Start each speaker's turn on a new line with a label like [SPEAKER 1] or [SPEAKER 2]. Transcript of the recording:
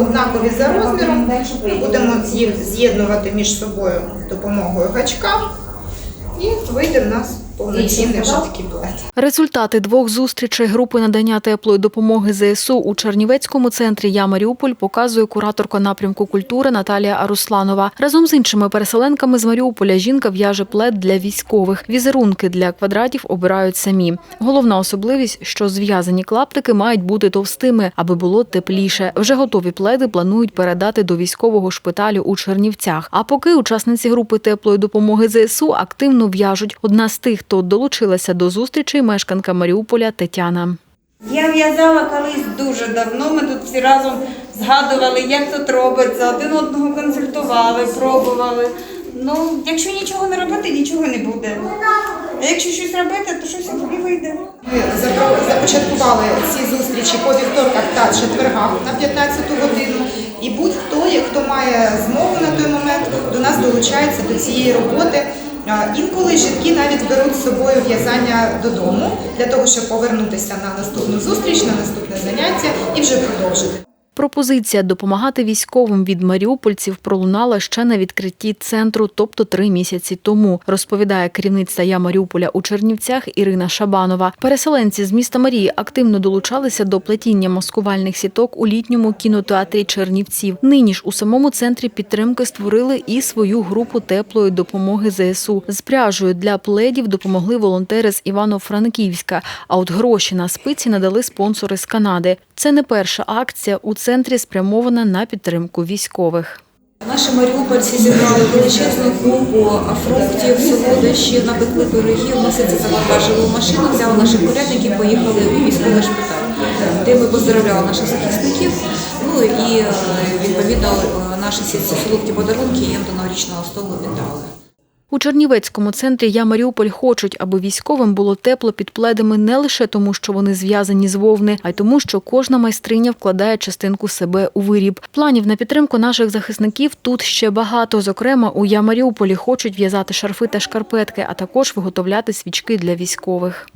[SPEAKER 1] однакові за розміром. Ми будемо з'єднувати між собою допомогою гачка, і вийде в нас повноцінний вже такий плед.
[SPEAKER 2] Результати двох зустрічей групи надання теплої допомоги ЗСУ у Чернівецькому центрі Я Маріуполь показує кураторка напрямку культури Наталія Арусланова. Разом з іншими переселенками з Маріуполя жінка в'яже плед для військових. Візерунки для квадратів обирають самі. Головна особливість, що зв'язані клаптики мають бути товстими, аби було тепліше. Вже готові пледи планують передати до військового шпиталю у Чернівцях. А поки учасниці групи теплої допомоги ЗСУ активно в'яжуть. Одна з тих, хто долучилася до зустрічей, мешканка Маріуполя Тетяна.
[SPEAKER 3] Я в'язала колись дуже давно. Ми тут всі разом згадували, як тут робиться, один одного консультували, пробували. Ну, якщо нічого не робити, нічого не буде. А якщо щось робити, то щось і вийде.
[SPEAKER 1] Ми започаткували ці зустрічі по вівторках та четвергах на 15 годину. І будь-хто, як хто має змогу на той момент, до нас долучається до цієї роботи. Інколи жінки навіть беруть з собою в'язання додому для того, щоб повернутися на наступну зустріч, на наступне заняття і вже продовжити.
[SPEAKER 2] Пропозиція допомагати військовим від маріупольців пролунала ще на відкритті центру, тобто три місяці тому, розповідає керівниця Я Маріуполя у Чернівцях Ірина Шабанова. Переселенці з міста Марії активно долучалися до плетіння маскувальних сіток у літньому кінотеатрі Чернівців. Нині ж у самому центрі підтримки створили і свою групу теплої допомоги ЗСУ. З пряжею для пледів допомогли волонтери з Івано-Франківська. А от гроші на спиці надали спонсори з Канади. Це не перша акція у центрі спрямована на підтримку військових.
[SPEAKER 4] Наші маріупольці зібрали величезну купу фруктів, солодощів, напекли пирогів, ми все це завантажили у машину, взяли наших порядників, поїхали у військовий шпиталь, де ми поздравляли наших захисників. Ну і е, відповідно е, наші ці солодкі подарунки їм до новорічного столу віддали.
[SPEAKER 2] У Чернівецькому центрі Я Маріуполь хочуть, аби військовим було тепло під пледами не лише тому, що вони зв'язані з вовни, а й тому, що кожна майстриня вкладає частинку себе у виріб. Планів на підтримку наших захисників тут ще багато. Зокрема, у Я Маріуполі хочуть в'язати шарфи та шкарпетки, а також виготовляти свічки для військових.